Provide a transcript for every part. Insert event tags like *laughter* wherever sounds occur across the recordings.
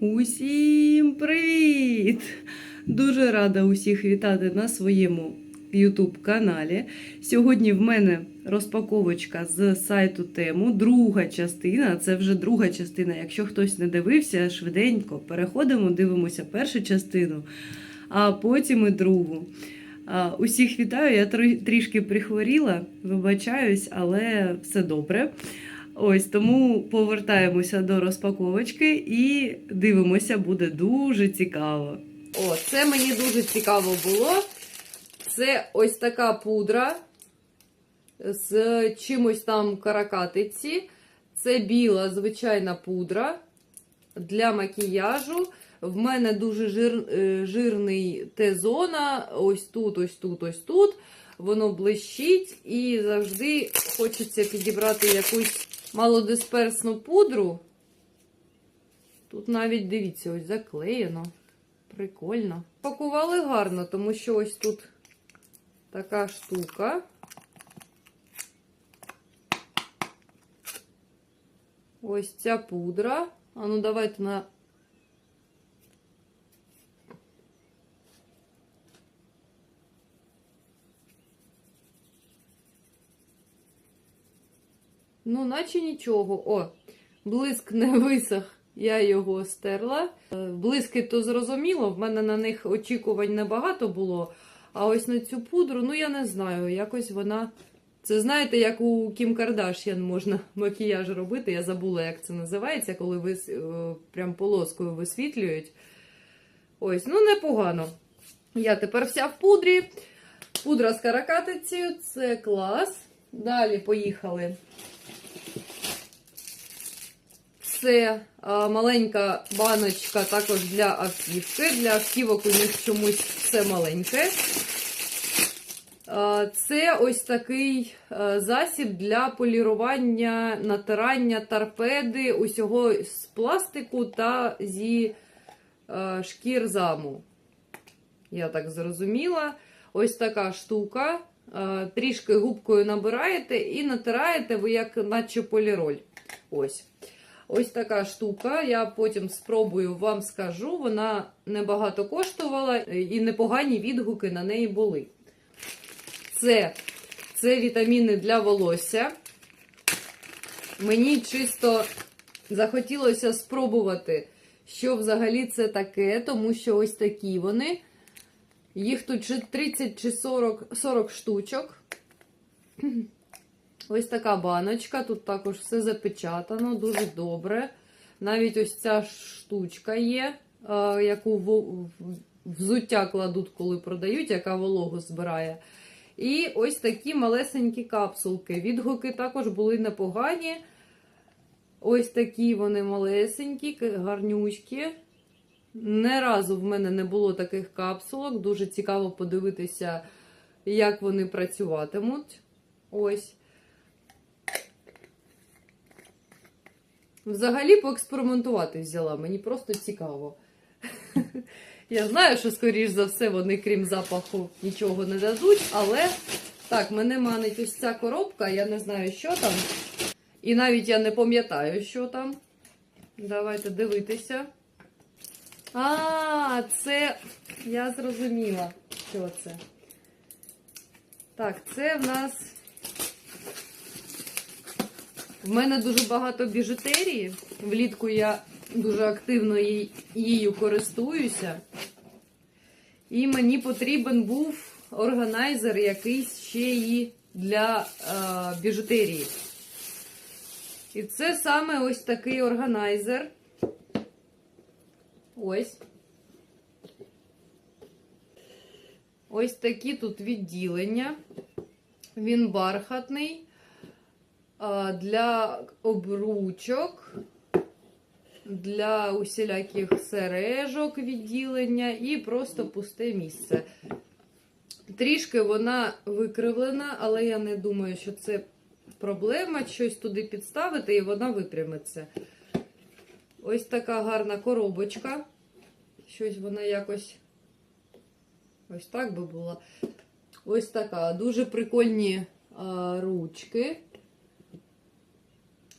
Усім привіт! Дуже рада усіх вітати на своєму YouTube каналі. Сьогодні в мене розпаковочка з сайту тему. Друга частина. Це вже друга частина. Якщо хтось не дивився, швиденько переходимо, дивимося першу частину, а потім і другу. Усіх вітаю, я трішки прихворіла, вибачаюсь, але все добре. Ось тому повертаємося до розпаковочки і дивимося, буде дуже цікаво. О, це мені дуже цікаво було. Це ось така пудра з чимось там каракатиці. Це біла звичайна пудра для макіяжу. В мене дуже жир, е, жирний Т-зона. Ось тут, ось тут, ось тут. Воно блищить і завжди хочеться підібрати якусь малодисперсну пудру. Тут навіть дивіться, ось заклеєно. Прикольно. Пакували гарно, тому що ось тут така штука. Ось ця пудра. А ну давайте на. Ну, наче нічого. О, блиск не висох, я його стерла. Е, Блиски то зрозуміло, в мене на них очікувань небагато було. А ось на цю пудру, ну я не знаю, якось вона. Це знаєте, як у Кім Кардаш'ян можна *laughs* макіяж робити. Я забула, як це називається, коли вис... е, прям полоскою висвітлюють. Ось, ну непогано. Я тепер вся в пудрі. Пудра з каракатицею, це клас. Далі поїхали. Це маленька баночка також для автівки. Для автівок у них чомусь все маленьке. Це ось такий засіб для полірування, натирання торпеди усього з пластику та зі шкір заму. Я так зрозуміла. Ось така штука. Трішки губкою набираєте і натираєте ви як наче поліроль. Ось. Ось така штука. Я потім спробую вам скажу. Вона небагато коштувала і непогані відгуки на неї були. Це, це вітаміни для волосся. Мені чисто захотілося спробувати, що взагалі це таке, тому що ось такі вони. Їх тут чи 30 чи 40, 40 штучок. Ось така баночка. Тут також все запечатано, дуже добре. Навіть ось ця штучка є, е, яку взуття кладуть, коли продають, яка вологу збирає. І ось такі малесенькі капсулки. Відгуки також були непогані. Ось такі вони малесенькі, гарнючки. Не разу в мене не було таких капсулок. Дуже цікаво подивитися, як вони працюватимуть. Ось. Взагалі поекспериментувати взяла, мені просто цікаво. *laughs* Я знаю, що, скоріш за все, вони, крім запаху, нічого не дадуть, але так, мене манить ось ця коробка, я не знаю, що там. І навіть я не пам'ятаю, що там. Давайте дивитися. А, це я зрозуміла, що це. Так, це в нас. В мене дуже багато біжутерії. Влітку я дуже активно її користуюся. І мені потрібен був органайзер якийсь ще і для е, біжутерії. І це саме ось такий органайзер. Ось. Ось такі тут відділення. Він бархатний для обручок, для усіляких сережок відділення і просто пусте місце. Трішки вона викривлена, але я не думаю, що це проблема. Щось туди підставити і вона випрямиться. Ось така гарна коробочка. Щось вона якось. Ось так би була. Ось така. Дуже прикольні а, ручки.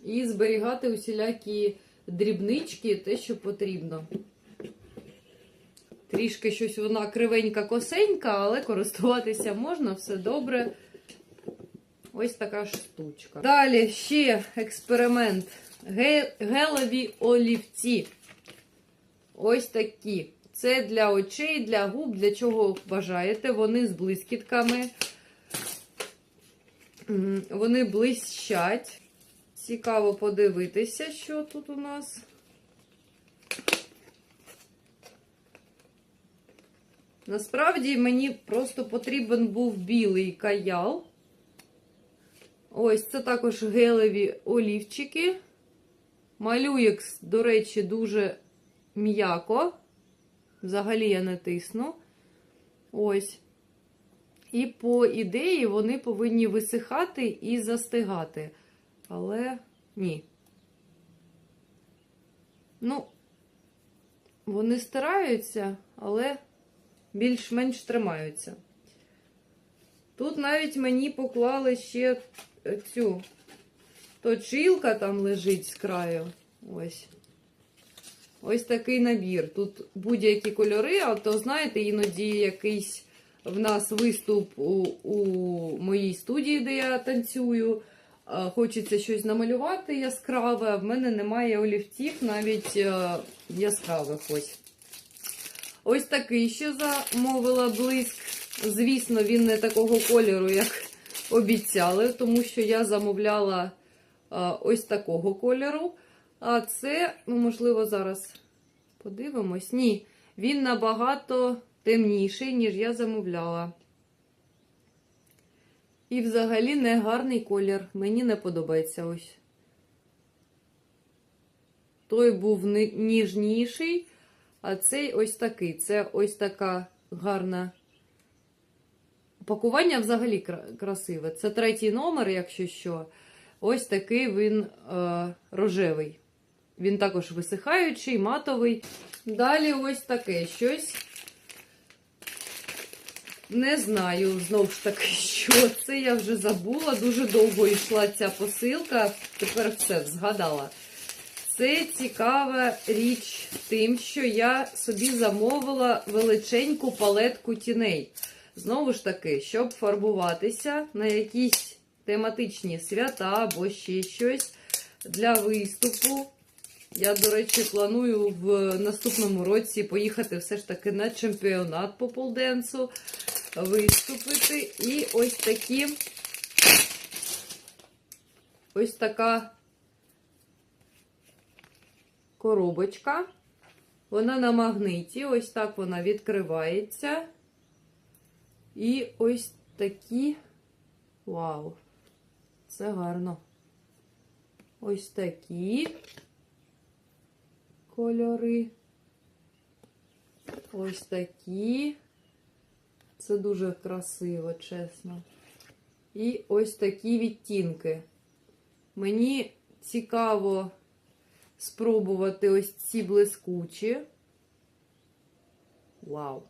І зберігати усілякі дрібнички, те, що потрібно. Трішки щось вона кривенька косенька, але користуватися можна, все добре. Ось така штучка. Далі ще експеримент. Ге- Гелеві олівці. Ось такі. Це для очей, для губ, для чого бажаєте. Вони з блискітками. Вони блищать. Цікаво подивитися, що тут у нас. Насправді мені просто потрібен був білий каял. Ось це також гелеві олівчики. Малюєк, до речі, дуже м'яко. Взагалі я не тисну. Ось. І по ідеї вони повинні висихати і застигати. Але ні. Ну, вони стираються, але більш-менш тримаються. Тут навіть мені поклали ще е, цю точилка там лежить з краю. Ось. Ось такий набір. Тут будь-які кольори, а то, знаєте, іноді якийсь в нас виступ у, у моїй студії, де я танцюю. А, Хочеться щось намалювати яскраве, в мене немає олівців, навіть е, яскравих ось. Ось такий ще замовила блиск. Звісно, він не такого кольору, як обіцяли, тому що я замовляла ось такого кольору. А це, ну, можливо, зараз подивимось. Ні, він набагато темніший, ніж я замовляла. І взагалі не гарний колір. Мені не подобається ось. Той був ніжніший, а цей ось такий. Це ось така гарна. Пакування взагалі красиве. Це третій номер, якщо що. Ось такий він е, рожевий. Він також висихаючий, матовий. Далі ось таке щось. Не знаю, знову ж таки, *laughs* що це я вже забула. Дуже довго йшла ця посилка. Тепер все згадала. Це цікава річ тим, що я собі замовила величеньку палетку тіней. Знову ж таки, щоб фарбуватися на якісь тематичні свята або ще щось для виступу. Я, до речі, планую в наступному році поїхати все ж таки на чемпіонат по полденсу, виступити. І ось такі ось така коробочка. Вона на магниті, ось так вона відкривається. І ось такі. Вау! Це гарно. Ось такі кольори. Ось такі. Це дуже красиво, чесно. І ось такі відтінки. Мені цікаво спробувати ось ці блискучі. Вау!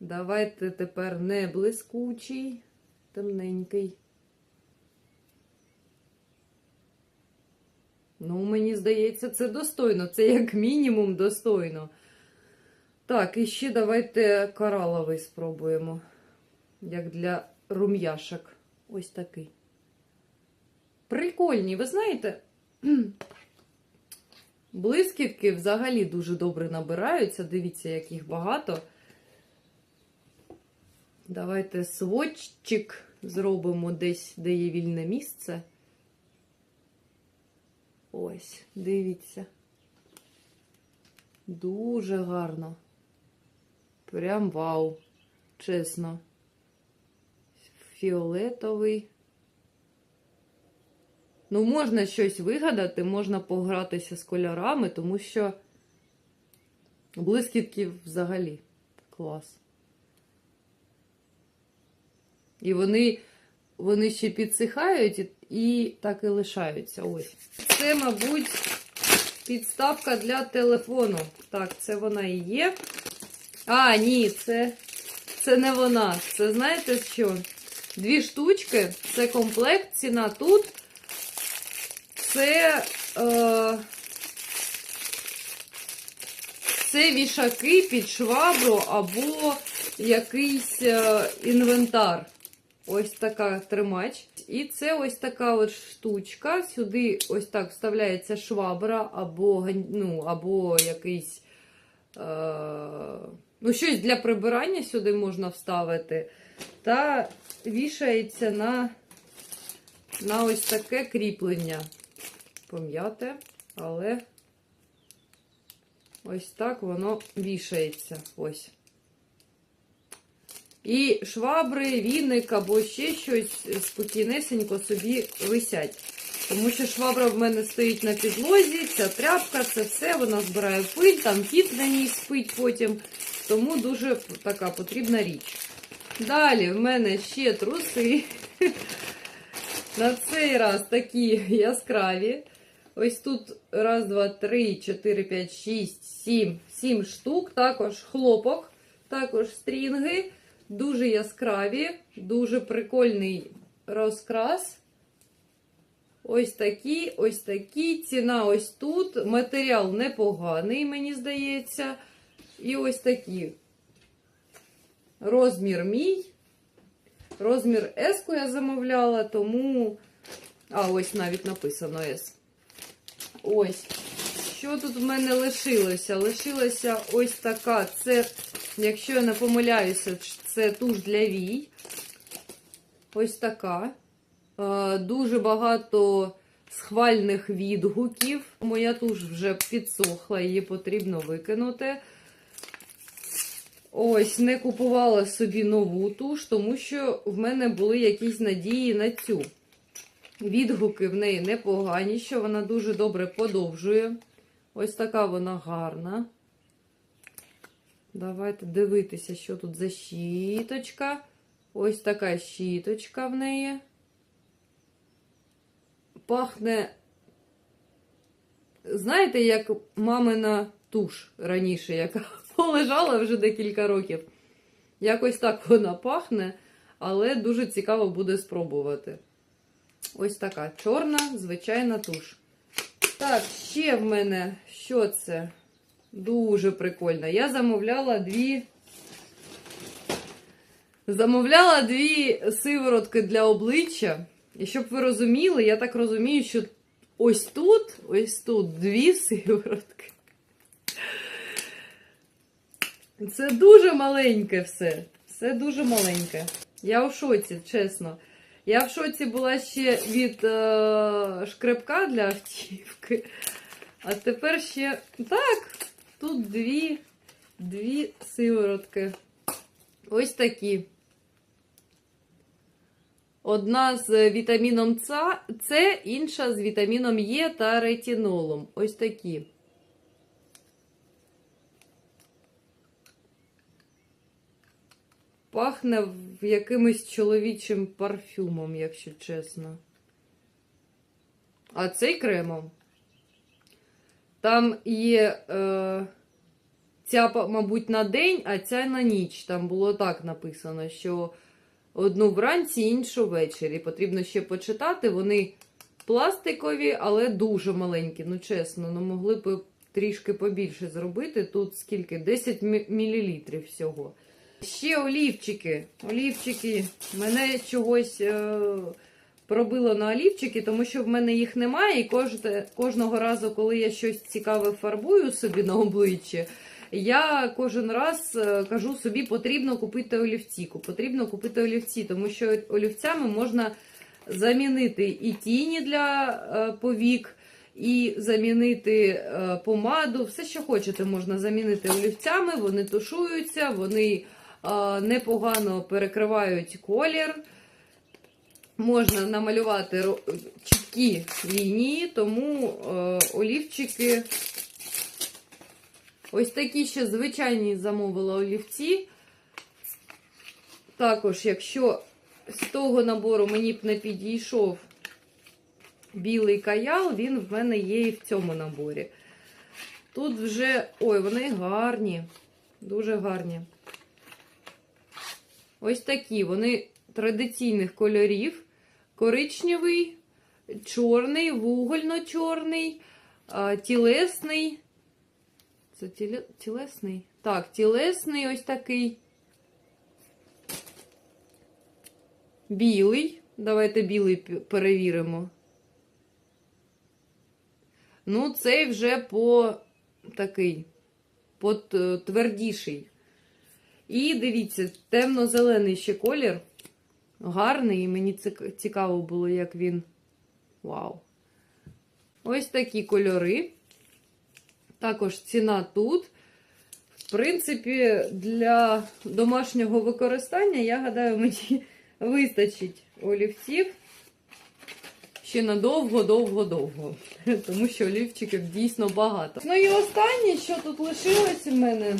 Давайте тепер не блискучий, темненький. Ну, мені здається, це достойно. Це як мінімум достойно. Так, і ще давайте кораловий спробуємо. Як для рум'яшок. Ось такий. Прикольні, ви знаєте? *clears throat* Блискітки взагалі дуже добре набираються. Дивіться, як їх багато. Давайте сводчик зробимо десь, де є вільне місце. Ось, дивіться. Дуже гарно. Прям вау. Чесно. Фіолетовий. Ну, можна щось вигадати, можна погратися з кольорами, тому що блискітки взагалі клас. І вони, вони ще підсихають і, і так і лишаються. Ось. Це, мабуть, підставка для телефону. Так, це вона і є. А, ні, це, це не вона. Це знаєте що? Дві штучки, це комплект, ціна тут це, е, це вішаки під швабру або якийсь е, інвентар. Ось така тримач. І це ось така от штучка. Сюди ось так вставляється швабра або, ну, або якийсь. Е, ну, щось для прибирання сюди можна вставити. Та вішається на, на ось таке кріплення. Пом'яте, але ось так воно вішається. Ось. І швабри, віник або ще щось спокійнесенько собі висять. Тому що швабра в мене стоїть на підлозі, ця тряпка, це все, вона збирає пиль, там кіт на ній спить потім. Тому дуже така потрібна річ. Далі в мене ще труси. *laughs* На цей раз такі яскраві. Ось тут раз, два, три, чотири, п'ять, шість, сім, сім штук. Також хлопок, також стрінги. Дуже яскраві, дуже прикольний розкрас. Ось такі, ось такі. Ціна ось тут. Матеріал непоганий, мені здається. І ось такі. Розмір мій. Розмір S я замовляла, тому. А, ось навіть написано S. Ось. Що тут в мене лишилося? Лишилася ось така. Це, якщо я не помиляюся, це туш для вій. Ось така. Дуже багато схвальних відгуків. Моя туш вже підсохла, її потрібно викинути. Ось, не купувала собі нову туш, тому що в мене були якісь надії на цю. Відгуки в неї непогані, що вона дуже добре подовжує. Ось така вона гарна. Давайте дивитися, що тут за щіточка. Ось така щіточка в неї. Пахне, знаєте, як мамина туш раніше, яка *laughs* полежала вже декілька років. Якось так вона пахне, але дуже цікаво буде спробувати. Ось така чорна, звичайна туш. Так, ще в мене що це? Дуже прикольно. Я замовляла дві. Замовляла дві сиворотки для обличчя. І щоб ви розуміли, я так розумію, що ось тут, ось тут дві сиворотки. Це дуже маленьке все. Все дуже маленьке. Я в шоці, чесно. Я в шоці була ще від е, шкребка для автівки. А тепер ще. Так, тут дві, дві сиворотки. Ось такі. Одна з вітаміном С, інша з вітаміном Е та ретинолом. Ось такі. Пахне якимось чоловічим парфюмом, якщо чесно. А цей кремом. Там є е, ця, мабуть, на день, а ця на ніч. Там було так написано, що одну вранці, іншу ввечері. Потрібно ще почитати. Вони пластикові, але дуже маленькі. Ну, чесно, ну могли б трішки побільше зробити. Тут скільки? 10 мл всього. Ще олівчики. Олівчики. Мене чогось е, пробило на олівчики, тому що в мене їх немає. І кожне, кожного разу, коли я щось цікаве фарбую собі на обличчі, я кожен раз е, кажу собі, потрібно купити олівці. Потрібно купити олівці, тому що олівцями можна замінити і тіні для е, повік. І замінити е, помаду, все, що хочете, можна замінити олівцями, вони тушуються, вони непогано перекривають колір. Можна намалювати чіткі лінії, тому е, олівчики. Ось такі ще звичайні замовила олівці. Також, якщо з того набору мені б не підійшов білий каял, він в мене є і в цьому наборі. Тут вже, ой, вони гарні, дуже гарні. Ось такі, вони традиційних кольорів: коричневий, чорний, вугольно-чорний, тілесний. Це тіле... тілесний? Так, тілесний ось такий. Білий. Давайте білий перевіримо. Ну, цей вже по такий, по твердіший. І дивіться, темно-зелений ще колір. Гарний, і мені цікаво було, як він. Вау. Ось такі кольори. Також ціна тут. В принципі, для домашнього використання, я гадаю, мені *laughs* вистачить олівців ще надовго, довго, довго. *laughs* Тому що олівчиків дійсно багато. Ну і останнє, що тут лишилось у мене.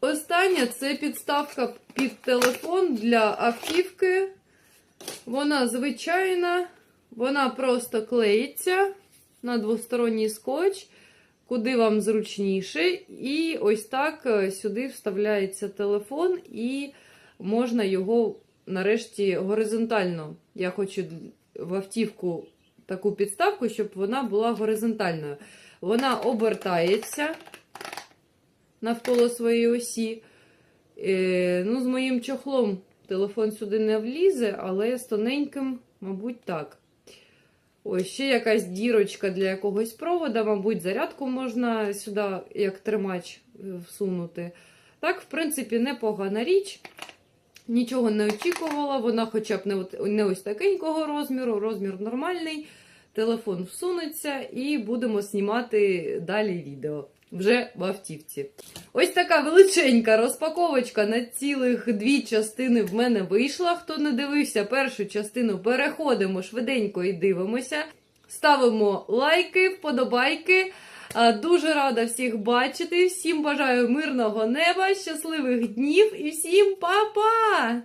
Останнє це підставка під телефон для автівки. Вона звичайна, вона просто клеїться на двосторонній скотч, куди вам зручніше. І ось так е, сюди вставляється телефон, і можна його нарешті горизонтально. Я хочу в автівку таку підставку, щоб вона була горизонтальною. Вона обертається навколо своєї осі. Е, ну, з моїм чохлом телефон сюди не влізе, але з тоненьким, мабуть, так. Ось ще якась дірочка для якогось провода, мабуть, зарядку можна сюди, як тримач, е, всунути. Так, в принципі, непогана річ. Нічого не очікувала, вона хоча б не, не ось такенького розміру, розмір нормальний. Телефон всунеться і будемо знімати далі відео вже в автівці. Ось така величенька розпаковочка на цілих дві частини в мене вийшла. Хто не дивився першу частину, переходимо швиденько і дивимося. Ставимо лайки, вподобайки. Дуже рада всіх бачити. Всім бажаю мирного неба, щасливих днів і всім па-па!